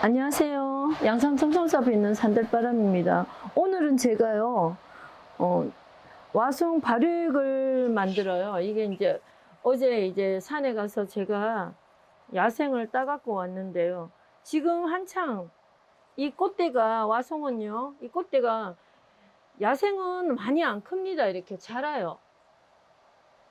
안녕하세요. 양산 첨성사에 있는 산들바람입니다. 오늘은 제가요, 어, 와송 발효액을 만들어요. 이게 이제 어제 이제 산에 가서 제가 야생을 따갖고 왔는데요. 지금 한창 이 꽃대가 와송은요, 이 꽃대가 야생은 많이 안 큽니다. 이렇게 자라요.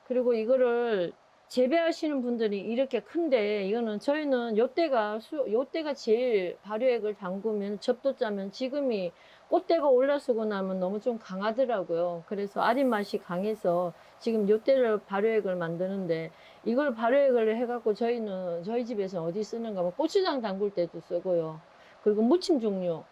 그리고 이거를 재배하시는 분들이 이렇게 큰데 이거는 저희는 요때가 수, 요때가 제일 발효액을 담그면 접도 짜면 지금이 꽃대가 올라서고 나면 너무 좀 강하더라고요. 그래서 아린 맛이 강해서 지금 요때를 발효액을 만드는데 이걸 발효액을 해갖고 저희는 저희 집에서 어디 쓰는가 하면 고추장 담글 때도 쓰고요. 그리고 무침 종류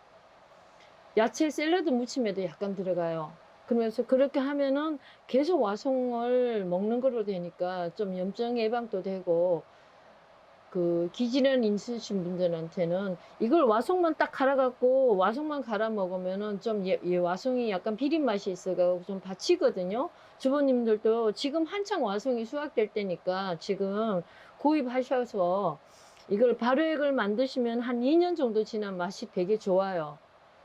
야채 샐러드 무침에도 약간 들어가요. 그러면서 그렇게 하면은 계속 와송을 먹는 거로 되니까 좀 염증 예방도 되고 그 기질환 있으신 분들한테는 이걸 와송만 딱 갈아갖고 와송만 갈아 먹으면은 좀 예, 예, 와송이 약간 비린 맛이 있어가지고 좀 다치거든요. 주부님들도 지금 한창 와송이 수확될 때니까 지금 구입하셔서 이걸 발효액을 만드시면 한 2년 정도 지난 맛이 되게 좋아요.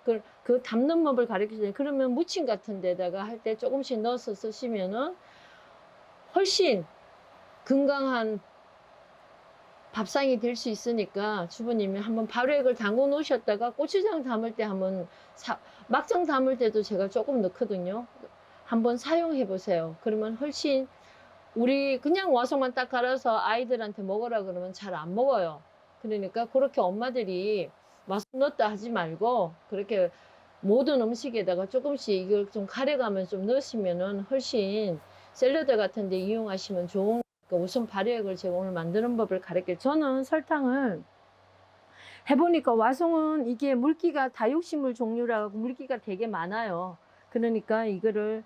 그, 그 담는 법을 가르쳐 주세요. 그러면 무침 같은 데다가 할 때 조금씩 넣어서 쓰시면은 훨씬 건강한 밥상이 될 수 있으니까 주부님이 한번 발효액을 담궈 놓으셨다가 고추장 담을 때 한번 사, 막장 담을 때도 제가 조금 넣거든요. 한번 사용해 보세요. 그러면 훨씬 우리 그냥 와서만 딱 갈아서 아이들한테 먹으라 그러면 잘 안 먹어요. 그러니까 그렇게 엄마들이 맛 넣었다 하지 말고 그렇게 모든 음식에다가 조금씩 이걸 좀 가려가면 좀 넣으시면은 훨씬 샐러드 같은 데 이용하시면 좋은 그러니까 우선 발효액을 제가 오늘 만드는 법을 가르쳐요. 저는 설탕을 해보니까 와송은 이게 물기가 다육식물 종류라고 물기가 되게 많아요. 그러니까 이거를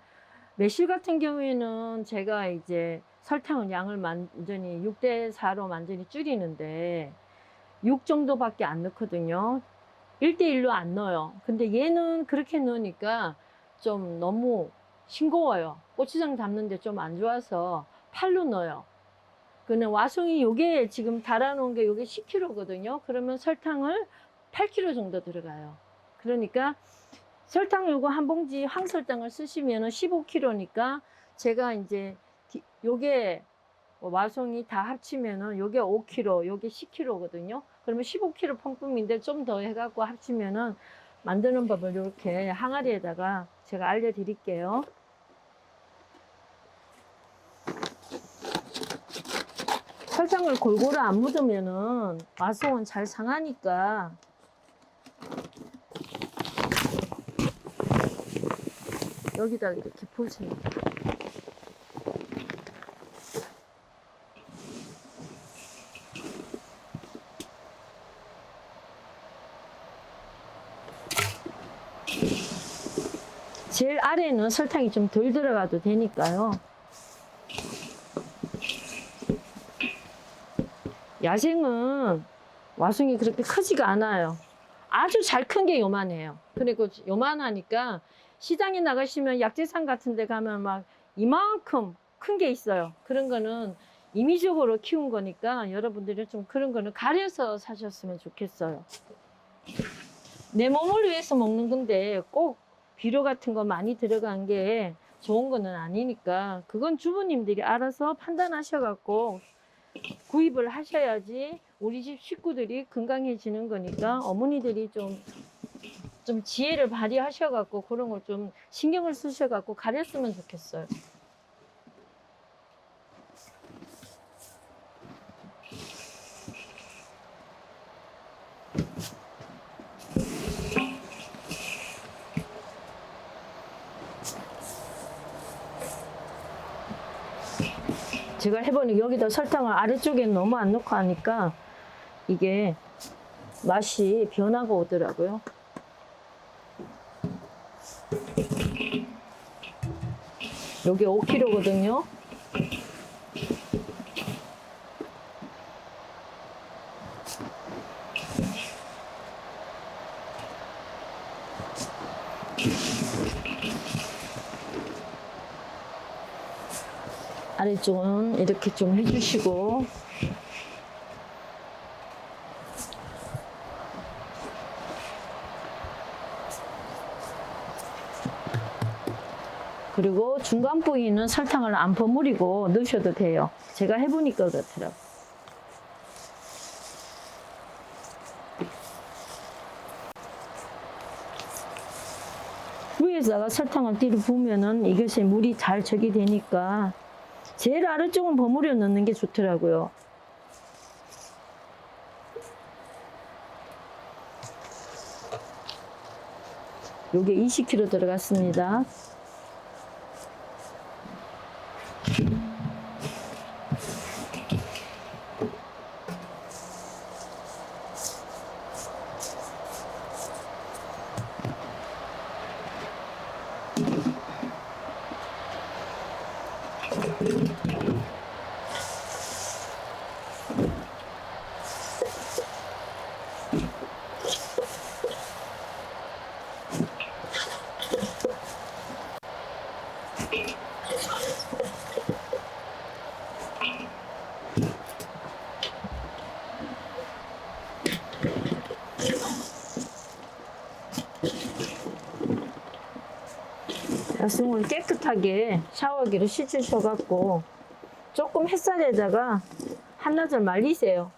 매실 같은 경우에는 제가 이제 설탕은 양을 완전히 6대 4로 완전히 줄이는데 6 정도밖에 안 넣거든요. 1대1로 안 넣어요. 근데 얘는 그렇게 넣으니까 좀 너무 싱거워요. 고추장 담는데 좀 안 좋아서 8로 넣어요. 그는 와송이 요게 지금 달아놓은 게 요게 10kg거든요. 그러면 설탕을 8kg 정도 들어가요. 그러니까 설탕 요거 한 봉지 황설탕을 쓰시면은 15kg니까 제가 이제 디- 요게 뭐 와송이 다 합치면은 요게 5kg, 요게 10kg거든요. 그러면 15kg 펑품인데 좀 더 해갖고 합치면은 만드는 법을 이렇게 항아리에다가 제가 알려드릴게요. 설탕을 골고루 안 묻으면은 와송은 잘 상하니까 여기다 이렇게 보세요. 제일 아래는 설탕이 좀 덜 들어가도 되니까요. 야생은 와송이 그렇게 크지가 않아요. 아주 잘 큰 게 요만해요. 그리고 요만하니까 시장에 나가시면 약재상 같은 데 가면 막 이만큼 큰 게 있어요. 그런 거는 임의적으로 키운 거니까 여러분들이 좀 그런 거는 가려서 사셨으면 좋겠어요. 내 몸을 위해서 먹는 건데 꼭 비료 같은 거 많이 들어간 게 좋은 거는 아니니까 그건 주부님들이 알아서 판단하셔갖고 구입을 하셔야지 우리 집 식구들이 건강해지는 거니까 어머니들이 좀, 좀 지혜를 발휘하셔갖고 그런 걸 좀 신경을 쓰셔갖고 가렸으면 좋겠어요. 제가 해보니 여기다 설탕을 아래쪽에 너무 안 넣고 하니까 이게 맛이 변화가 오더라고요. 여기 5kg거든요. 아래 쪽은 이렇게 좀 해주시고 그리고 중간 부위는 설탕을 안 버무리고 넣으셔도 돼요. 제가 해보니까 그렇더라고요. 위에다가 설탕을 띠를 부으면은 이것이 물이 잘 적이 되니까 제일 아래쪽은 버무려 넣는 게 좋더라고요. 요게 20kg 들어갔습니다. 야승을 깨끗하게 샤워기로 씻으셔갖고 조금 햇살에다가 한나절 말리세요.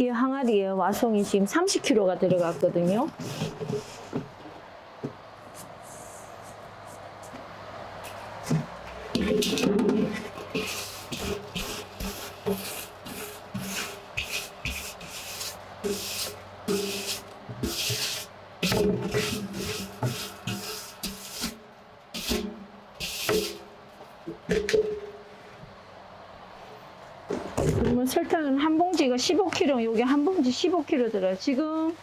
이 항아리에 와송이 지금 30kg가 들어갔거든요. 그러면 설탕은 한 봉지가 15kg, 여기 한 봉지 15kg 들어요. 지금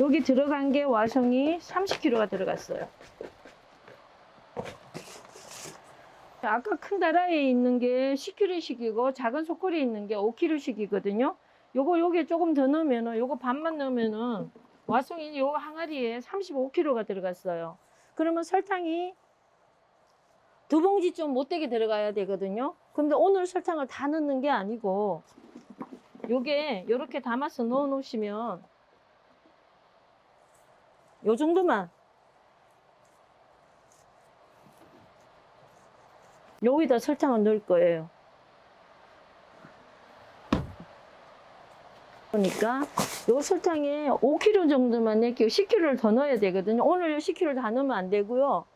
여기 들어간 게 와송이 30kg가 들어갔어요. 아까 큰 다라에 있는 게 10kg씩이고 작은 소쿠리에 있는 게 5kg씩이거든요. 요거 요게 조금 더 넣으면은 요거 반만 넣으면은 와송이 요 항아리에 35kg가 들어갔어요. 그러면 설탕이 두 봉지 좀 못되게 들어가야 되거든요. 근데 오늘 설탕을 다 넣는 게 아니고 요게 요렇게 담아서 넣어 놓으시면 요 정도만 여기다 설탕을 넣을 거예요. 그러니까 요 설탕에 5kg 정도만 넣을게요. 10kg를 더 넣어야 되거든요. 오늘 10kg 다 넣으면 안 되고요.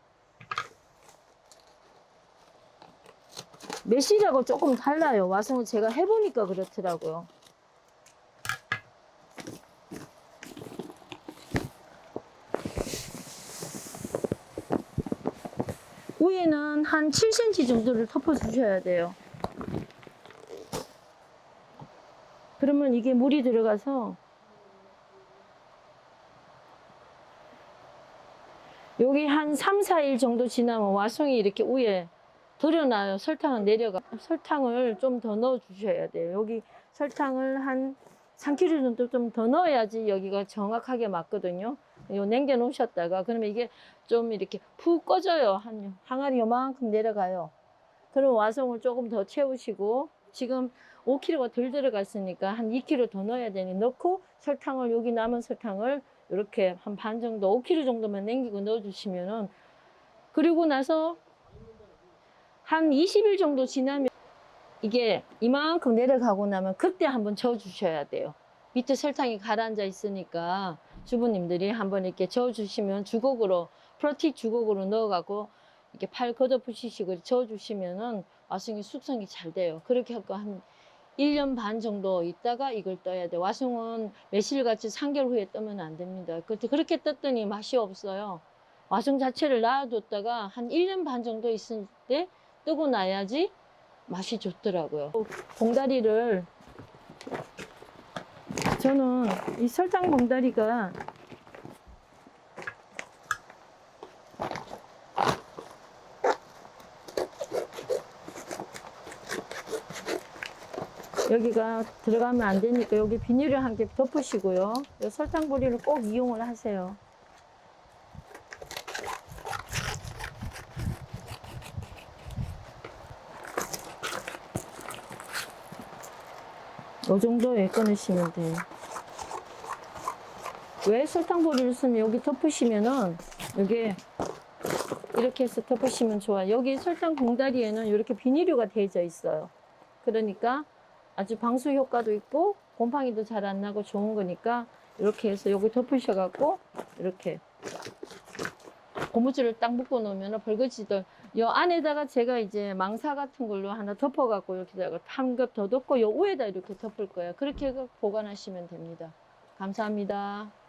매실하고 조금 달라요. 와서 제가 해보니까 그렇더라고요. 위에는 한 7cm 정도를 덮어주셔야 돼요. 그러면 이게 물이 들어가서 여기 한 3, 4일 정도 지나면 와송이 이렇게 위에 드러나요. 설탕은 내려가. 설탕을 좀 더 넣어 주셔야 돼요. 여기 설탕을 한 3kg 정도 좀 더 넣어야지 여기가 정확하게 맞거든요. 요 남겨 놓으셨다가 그러면 이게 좀 이렇게 푹 꺼져요. 한 항아리 요만큼 내려가요. 그럼 와송을 조금 더 채우시고 지금 5kg가 덜 들어갔으니까 한 2kg 더 넣어야 되니 넣고 설탕을 여기 남은 설탕을 이렇게 한 반 정도 5kg 정도만 남기고 넣어 주시면은 그리고 나서 한 20일 정도 지나면 이게 이만큼 내려가고 나면 그때 한번 저어 주셔야 돼요. 밑에 설탕이 가라앉아 있으니까 주부님들이 한번 이렇게 저어 주시면 주걱으로 프로티 주걱으로 넣어가고 이렇게 팔 걷어붙이시고 저어 주시면은 와송이 숙성이 잘 돼요. 그렇게 하고 한 1년 반 정도 있다가 이걸 떠야 돼. 와송은 매실같이 3개월 후에 뜨면 안 됩니다. 그렇게 떴더니 맛이 없어요. 와송 자체를 놔뒀다가 한 1년 반 정도 있을 때 뜨고 나야지 맛이 좋더라고요. 봉다리를 저는 이 설탕 봉다리가 여기가 들어가면 안 되니까 여기 비닐을 한 개 덮으시고요. 이 설탕 보리를 꼭 이용을 하세요. 이 정도에 꺼내시면 돼요. 왜 설탕 보리를 쓰면 여기 덮으시면은 이게 이렇게 해서 덮으시면 좋아요. 여기 설탕 봉다리에는 이렇게 비닐류가 되어져 있어요. 그러니까 아주 방수 효과도 있고 곰팡이도 잘 안 나고 좋은 거니까 이렇게 해서 여기 덮으셔갖고 이렇게 고무줄을 딱 묶어 놓으면 벌거지도 요 안에다가 제가 이제 망사 같은 걸로 하나 덮어갖고 이렇게다가 한겹더 덮고 요 위에다 이렇게 덮을 거예요. 그렇게 보관하시면 됩니다. 감사합니다.